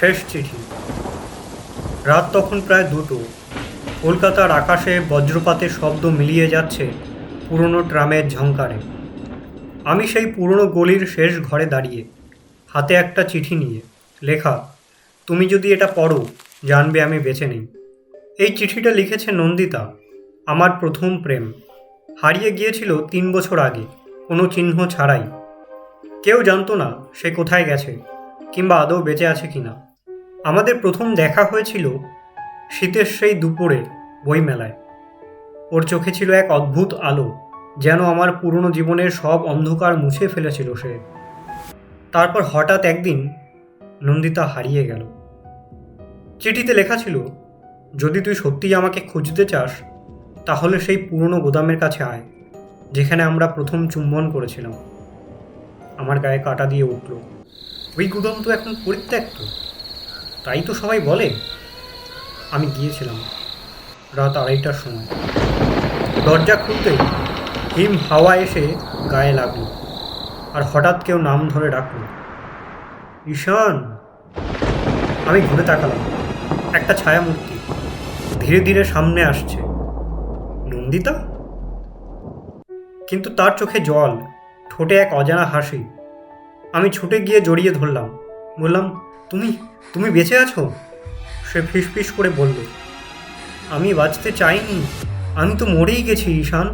শেষ চিঠি। রাত তখন প্রায় দুটো। কলকাতার আকাশে বজ্রপাতের শব্দ মিলিয়ে যাচ্ছে পুরনো ট্রামের ঝংকারে। আমি সেই পুরনো গলির শেষ ঘরে দাঁড়িয়ে, হাতে একটা চিঠি নিয়ে, লেখা, তুমি যদি এটা পড়ো, জানবে আমি বেঁচে নেই। এই চিঠিটা লিখেছে নন্দিতা, আমার প্রথম প্রেম। হারিয়ে গিয়েছিল তিন বছর আগে, কোনো চিহ্ন ছাড়াই। কেউ জানতো না সে কোথায় গেছে, কিংবা আদৌ বেঁচে আছে কিনা। আমাদের প্রথম দেখা হয়েছিল শীতের সেই দুপুরে বইমেলায়। ওর চোখে ছিল এক অদ্ভুত আলো, যেন আমার পুরনো জীবনের সব অন্ধকার মুছে ফেলেছিল সে। তারপর হঠাৎ একদিন নন্দিতা হারিয়ে গেল। চিঠিতে লেখা ছিল, যদি তুই সত্যিই আমাকে খুঁজতে চাস, তাহলে সেই পুরনো গোদামের কাছে আয়, যেখানে আমরা প্রথম চুম্বন করেছিলাম। আমার গায়ে কাটা দিয়ে উঠল। ওই গুদাম তো এখন পরিত্যক্ত। তাই তো সবাই বলে। আমি গিয়েছিলাম রাত আড়াইটার সময়। দরজা খুলতেই হিম হাওয়া এসে গায়ে লাগল আর হঠাৎ কেউ নাম ধরে ডাকলো। ঈশান! আমি ঘুরে তাকালাম, একটা ছায়ামূর্তি ধীরে ধীরে সামনে আসছে। নন্দিতা? কিন্তু তার চোখে জল, ঠোঁটে এক অজানা হাসি। আমি ছুটে গিয়ে জড়িয়ে ধরলাম, বললাম তুমি তুমি বেঁচে আছো? সে ফিসফিস করে বলল, আমি বাঁচতে চাইনি, আমি তো মরেই গেছি, ঈশান।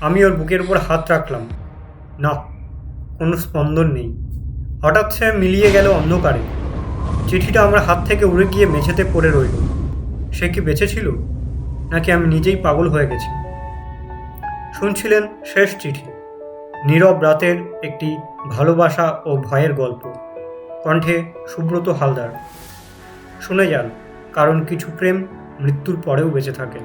আমি ওর বুকের উপর হাত রাখলাম। না, কোনো স্পন্দন নেই। হঠাৎ সে মিলিয়ে গেল অন্ধকারে। চিঠিটা আমার হাত থেকে উড়ে গিয়ে মেঝেতে পড়ে রইল। সে কি বেঁচে ছিল? নাকি আমি নিজেই পাগল হয়ে গেছি? শুনছিলেন শেষ চিঠি, নীরব রাতের একটি ভালোবাসা ও ভয়ের গল্প। কণ্ঠে সুব্রত হালদার। শুনে যান কারণ কিছু প্রেম মৃত্যুর পরেও বেঁচে থাকে